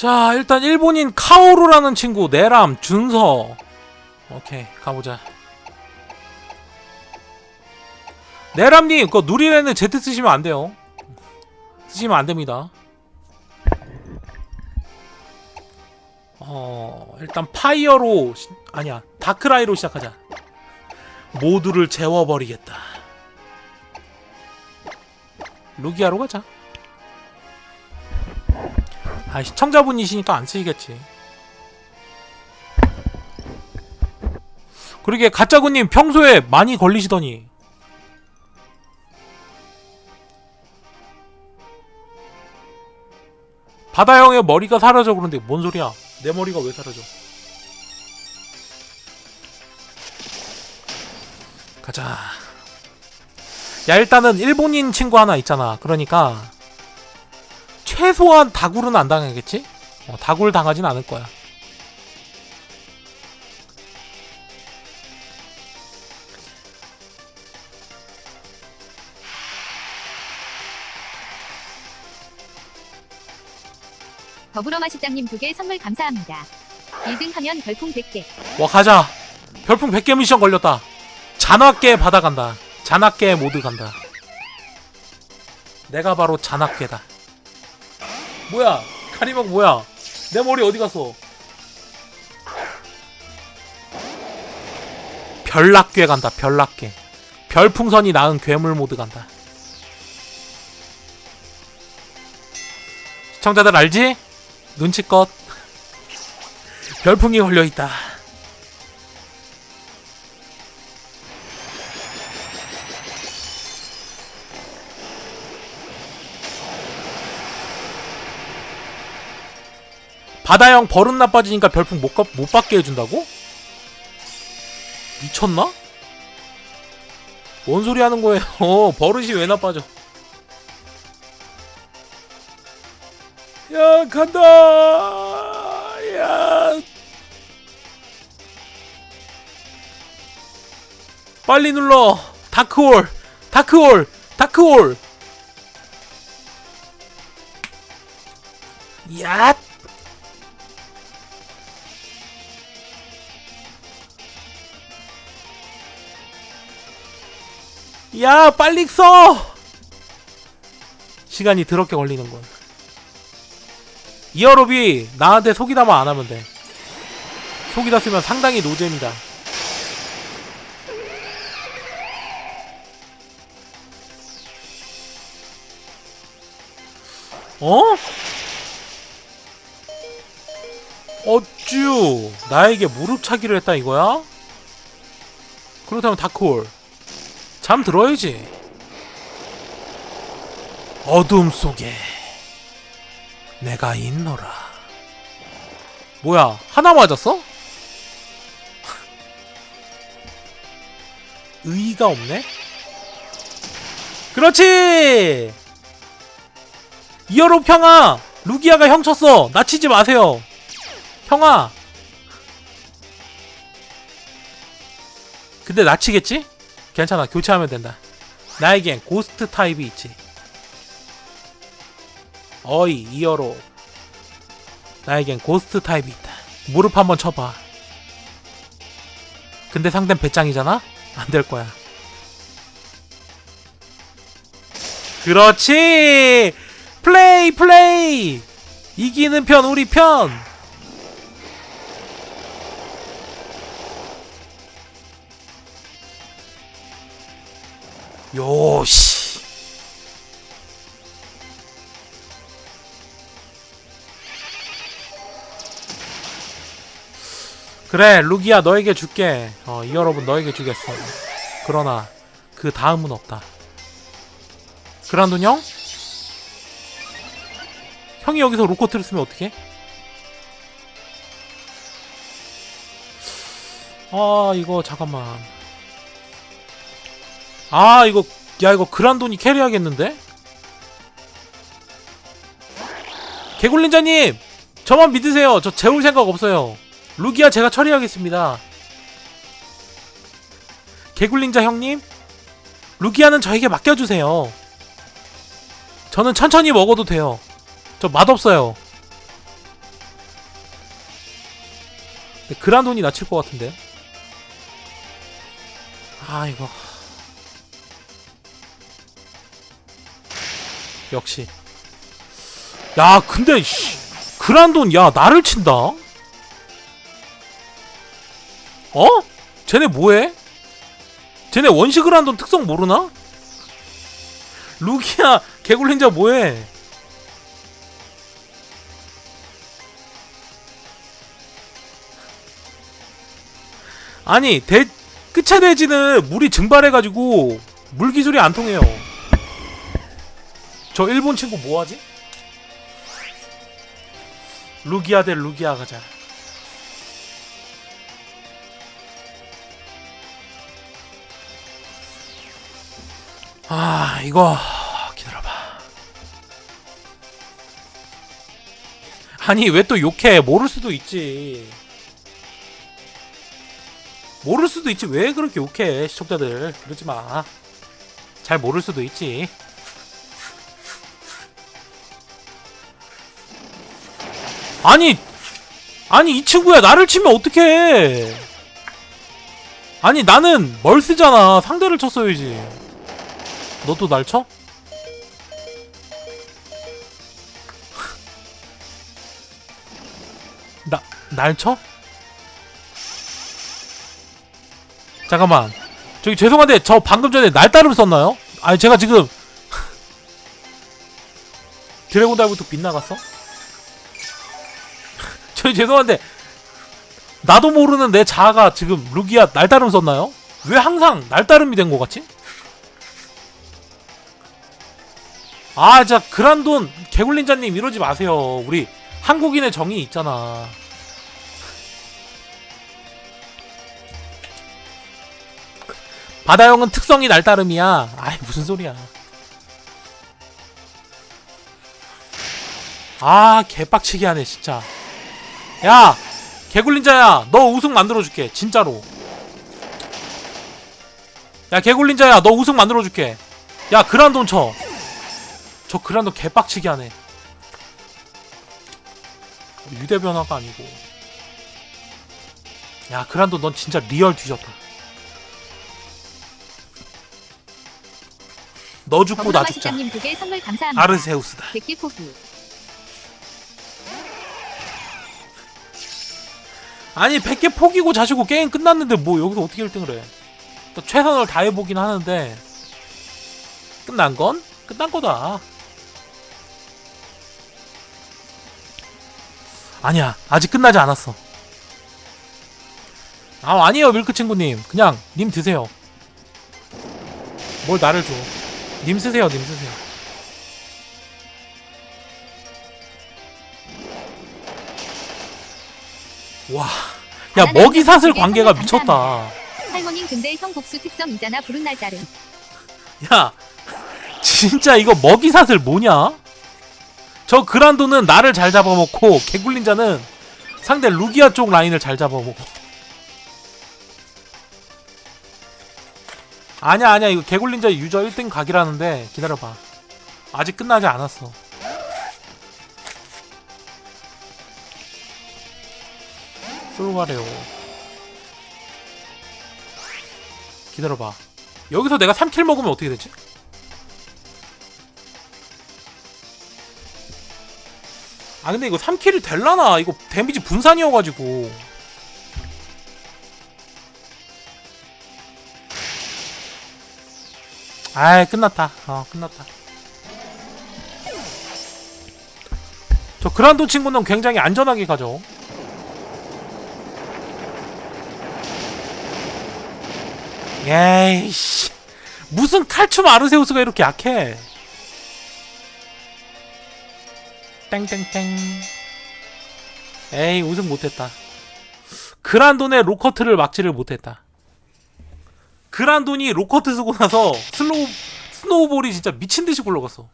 자 일단 일본인 카오루라는 친구 내람 준서. 오케이 가보자. 내람님 그거 누리레는 Z 쓰시면 안 돼요. 쓰시면 안 됩니다. 어 일단 파이어로 시- 아니야 다크라이로 시작하자. 모두를 재워버리겠다. 루기아로 가자 아 시청자분이시니까 안 쓰시겠지. 그러게 가짜구님 평소에 많이 걸리시더니. 바다 형의 머리가 사라져 그런데 뭔 소리야? 내 머리가 왜 사라져? 가자. 야 일단은 일본인 친구 하나 있잖아. 그러니까 최소한 다굴은 안 당하겠지? 어, 다굴 당하진 않을 거야. 더불어 마시장님 두 개 선물 감사합니다. 1등 하면 별풍 100개. 와 가자. 별풍 100개 미션 걸렸다. 잔악계 받아간다. 잔악계 모두 간다. 내가 바로 잔악계다. 뭐야? 카리막 뭐야? 내 머리 어디 갔어? 별낙괴 간다. 별낙괴. 별풍선이 낳은 괴물 모드 간다. 시청자들 알지? 눈치껏 별풍이 걸려 있다. 바다형 버릇 나빠지니까 별풍 못, 가- 못 받게 해준다고? 미쳤나? 뭔 소리 하는 거예요? 버릇이 왜 나빠져? 야 간다 야 빨리 눌러 다크홀 다크홀 다크홀 야 야, 빨리 써! 시간이 더럽게 걸리는군. 이어롭이 나한테 속이다만 안 하면 돼. 속이다 쓰면 상당히 노잼이다. 어? 어쭈 나에게 무릎 차기를 했다 이거야? 그렇다면 다크홀 잠 들어야지 어둠 속에 내가 있노라 뭐야 하나 맞았어? 의의가 없네? 그렇지! 이어로 평아! 루기아가 형 쳤어! 나 치지 마세요! 형아! 근데 나 치겠지? 괜찮아 교체하면 된다. 나에겐 고스트 타입이 있지. 어이 이어로. 나에겐 고스트 타입이 있다. 무릎 한번 쳐봐. 근데 상대는 배짱이잖아? 안 될 거야. 그렇지! 플레이 플레이! 이기는 편 우리 편 요시. 그래 루기야 너에게 줄게. 어, 이 여러분 너에게 주겠어. 그러나 그 다음은 없다. 그란돈 형? 형이 여기서 로코트를 쓰면 어떡해? 아 이거 잠깐만 아 이거 야 이거 그란돈이 캐리하겠는데? 개굴린자님 저만 믿으세요 저 재울 생각 없어요 루기아 제가 처리하겠습니다 개굴린자 형님 루기아는 저에게 맡겨주세요 저는 천천히 먹어도 돼요 저 맛없어요 그란돈이 낮출 것 같은데. 아 이거. 역시. 야 근데 씨, 그란돈 야 나를 친다. 어? 쟤네 뭐해? 쟤네 원시 그란돈 특성 모르나? 루기야 개굴린자 뭐해? 아니 대 끝에 대지는 물이 증발해가지고 물 기술이 안 통해요. 저 일본 친구 뭐하지? 루기아 대 루기아 가자. 아 이거 기다려봐. 아니 왜 또 욕해? 모를 수도 있지. 모를 수도 있지 왜 그렇게 욕해 시청자들 그러지 마. 잘 모를 수도 있지. 아니 아니 이 친구야 나를 치면 어떡해 아니 나는 뭘 쓰잖아 상대를 쳤어야지 너도 날 쳐? 나, 날 쳐? 잠깐만 저기 죄송한데 저 방금 전에 날 따름 썼나요? 아니 제가 지금 드래곤 달부터 빗나갔어? 저희 죄송한데 나도 모르는 내 자아가 지금 루기아 날따름 썼나요? 왜 항상 날따름이 된 것 같지? 아, 자 그란돈 개굴린자님 이러지 마세요. 우리 한국인의 정이 있잖아. 바다형은 특성이 날따름이야. 아이 무슨 소리야. 아 개빡치게 하네 진짜. 야 개굴린자야 너 우승 만들어줄게 진짜로. 야 개굴린자야 너 우승 만들어줄게. 야 그란돈 쳐. 저 그란돈 개빡치게 하네. 유대 변화가 아니고. 야 그란돈 넌 진짜 리얼 뒤졌다. 너 죽고 나 죽자. 아르세우스다. 백기 포기. 아니 100개 포기고 자시고 게임 끝났는데 뭐 여기서 어떻게 1등을 해. 또 최선을 다해보긴 하는데 끝난 건 끝난 거다. 아니야 아직 끝나지 않았어. 아 아니에요 밀크 친구님 그냥 님 드세요. 뭘 나를 줘. 님 쓰세요 님 쓰세요. 와. 야 먹이 사슬 관계가 미쳤다. 할머님 근데 형 복수 특성이잖아 부른 날 따름. 야, 진짜 이거 먹이 사슬 뭐냐? 저 그란도는 나를 잘 잡아먹고 개굴린자는 상대 루기아 쪽 라인을 잘 잡아먹고. 아니야 아니야 이거 개굴린자 유저 1등 각이라는데 기다려봐. 아직 끝나지 않았어. 솔가래요. 기다려봐. 여기서 내가 3킬 먹으면 어떻게 되지? 아 근데 이거 3킬이 될라나? 이거 데미지 분산이어가지고 아이 끝났다 어 끝났다 저 그란도 친구는 굉장히 안전하게 가죠 에이씨. 무슨 칼춤 아르세우스가 이렇게 약해? 땡땡땡. 에이 우승 못했다. 그란돈의 로커트를 막지를 못했다. 그란돈이 로커트 쓰고 나서 슬로우 스노우볼이 진짜 미친듯이 굴러갔어